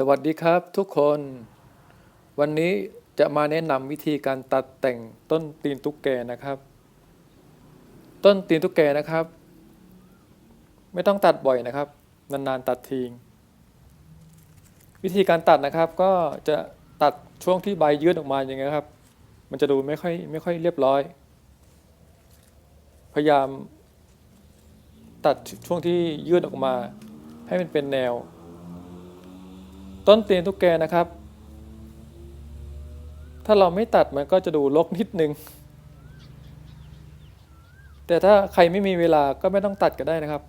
สวัสดีครับทุกคน วันนี้จะมาแนะนำวิธีการตัดแต่งต้นตีนตุ๊กแกนะครับ ต้นตีนตุ๊กแกนะครับ ไม่ต้องตัดบ่อยนะครับ นานๆตัดทิ้งวิธีการตัดนะครับ ก็จะตัดช่วงที่ใบยืดออกมาอย่างเงี้ยครับ มันจะดูไม่ค่อยไม่ค่อยเรียบร้อย พยายามตัดช่วงที่ยืดออกมา ให้มันเป็นแนว ต้นตีนตุ๊กแกนะครับ ถ้าเราไม่ตัดมันก็จะดูรกนิดนึง แต่ถ้าใครไม่มีเวลาก็ไม่ต้องตัดก็ได้นะครับ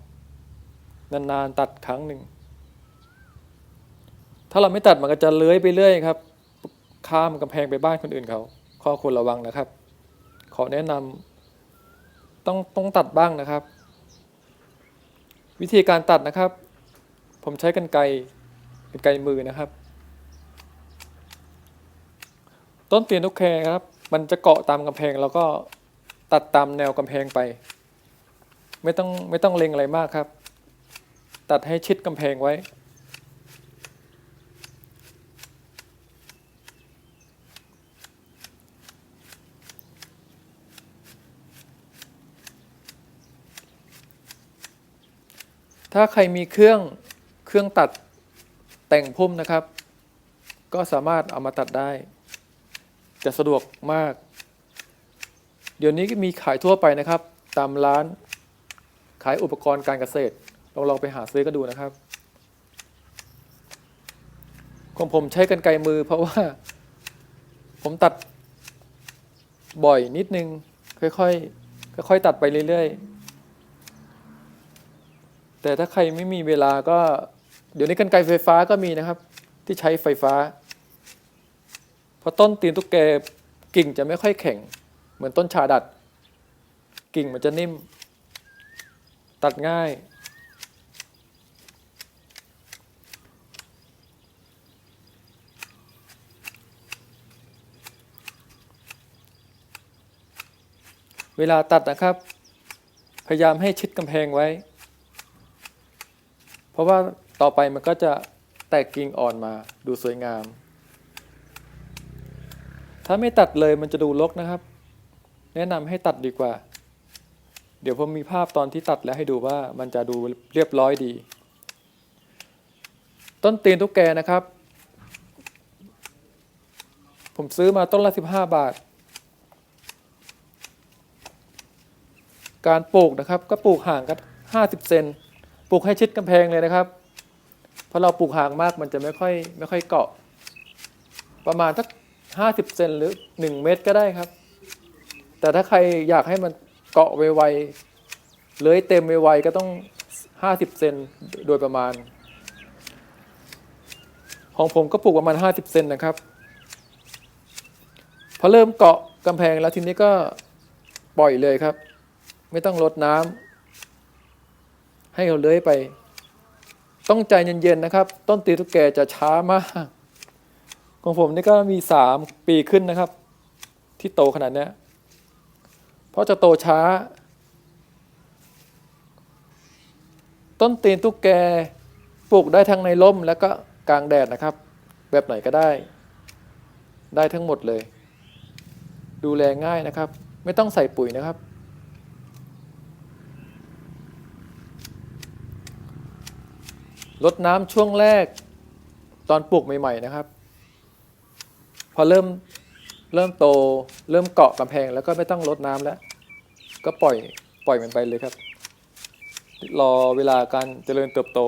นานๆตัดครั้งหนึ่ง ถ้าเราไม่ตัดมันก็จะเลื้อยไปเรื่อยครับ ข้ามกำแพงไปบ้านคนอื่นเขา ข้อควรระวังนะครับ ขอแนะนำต้องต้องตัดบ้างนะครับ วิธีการตัดนะครับ ผมใช้กันไกร กันไกรมือนะครับ ต้นเตียนทุกแครครับ มันจะเกาะตามกำแพงแล้วก็ตัดตามแนวกำแพงไป ไม่ต้องไม่ต้องเล็งอะไรมากครับ ตัดให้ชิดกำแพงไว้ถ้าใครมีเครื่องเครื่องตัด แต่งพุ่มนะครับ ก็สามารถเอามาตัดได้ จะสะดวกมาก เดี๋ยวนี้ก็มีขายทั่วไปนะครับ ตามร้านขายอุปกรณ์การเกษตรลองลองไปหาซื้อก็ดูนะครับของผมใช้กันไกรมือเพราะว่า ผมตัดบ่อยนิดนึง ค่อยๆค่อยๆตัดไปเรื่อยๆ แต่ถ้าใครไม่มีเวลาก็ เดี๋ยวนี้กันไกรไฟฟ้าก็มีนะครับ ที่ใช้ไฟฟ้าเพราะต้นตีนตุ๊กแกกิ่งจะไม่ค่อยแข็ง เหมือนต้นชาดัด กิ่งมันจะนิ่ม ตัดง่าย เวลาตัดนะครับ พยายามให้ชิดกำแพงไว้ เพราะว่า ต่อไปมันก็จะแตกกิ่งอ่อนมาดูสวยงาม ถ้าไม่ตัดเลยมันจะดูรกนะครับ แนะนำให้ตัดดีกว่า เดี๋ยวผมมีภาพตอนที่ตัดแล้วให้ดูว่ามันจะดูเรียบร้อยดี ต้นตีนตุ๊กแกนะครับ ผมซื้อมาต้นละ 15 บาท การปลูกนะครับ ก็ปลูกห่างกัน 50 เซนปลูกให้ชิดกำแพงเลยนะครับ พราะเราปลูกห่างมากมันจะไม่ค่อยไม่ค่อยเกาะ ประมาณสัก50เซนหรือ1เมตรก็ได้ครับ แต่ถ้าใครอยากให้มันเกาะไวๆเลื้อยเต็มไวๆก็ต้อง50เซนโดยประมาณ ของผมก็ปลูกประมาณ50เซนนะครับ พอเริ่มเกาะกำแพงแล้วทีนี้ก็ปล่อยเลยครับ ไม่ต้องรดน้ำให้เขาเลื้อยไป ต้องใจเย็นๆนะครับ ต้นตีทุกแกจะช้ามาก ของผมนี่ก็มีสามปีขึ้นนะครับ ที่โตขนาดนี้เพราะจะโตช้า ต้นตีนตุ๊กแกปลูกได้ทั้งในร่มแล้วก็กลางแดดนะครับ แบบไหนก็ได้ ได้ทั้งหมดเลย ดูแลง่ายนะครับ ไม่ต้องใส่ปุ๋ยนะครับ ลดน้ำช่วงแรกตอนปลูกใหม่ ๆ นะครับ พอเริ่มเริ่มโตเริ่มเกาะกำแพงแล้วก็ไม่ต้องลดน้ำแล้ว ก็ปล่อยปล่อยมันไปเลยครับ รอเวลาการเจริญเติบโต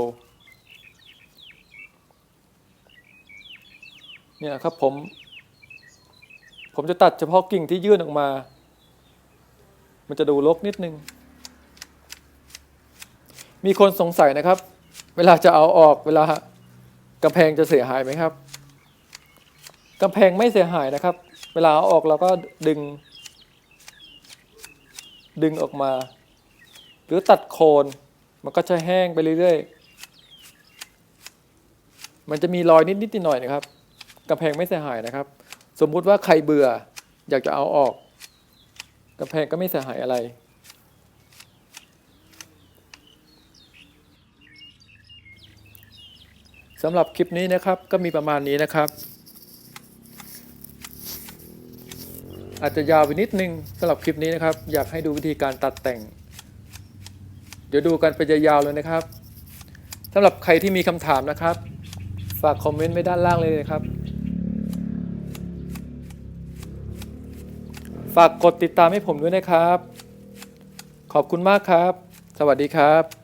เนี่ยครับผม ผมจะตัดเฉพาะกิ่งที่ยื่นออกมา มันจะดูรกนิดนึง มีคนสงสัยนะครับ เวลาจะเอาออกเวลากำแพงจะเสียหายไหมครับกำแพงไม่เสียหายนะครับ เวลาเอาออกเราก็ดึง ดึงออกมา หรือตัดโคนมันก็จะแห้งไปเรื่อยๆ มันจะมีรอยนิดๆหน่อยๆนะครับกำแพงไม่เสียหายนะครับ สมมุติว่าใครเบื่อ อยากจะเอาออกกำแพงก็ไม่เสียหายอะไร สำหรับคลิปนี้นะครับก็มีประมาณนี้นะครับ อาจจะยาวไปนิดนึงสำหรับคลิปนี้นะครับ อยากให้ดูวิธีการตัดแต่ง เดี๋ยวดูกันไปยาวๆเลยนะครับสำหรับใครที่มีคำถามนะครับ ฝากคอมเมนต์ไว้ด้านล่างเลยนะครับ ฝากกดติดตามให้ผมด้วยนะครับ ขอบคุณมากครับ สวัสดีครับ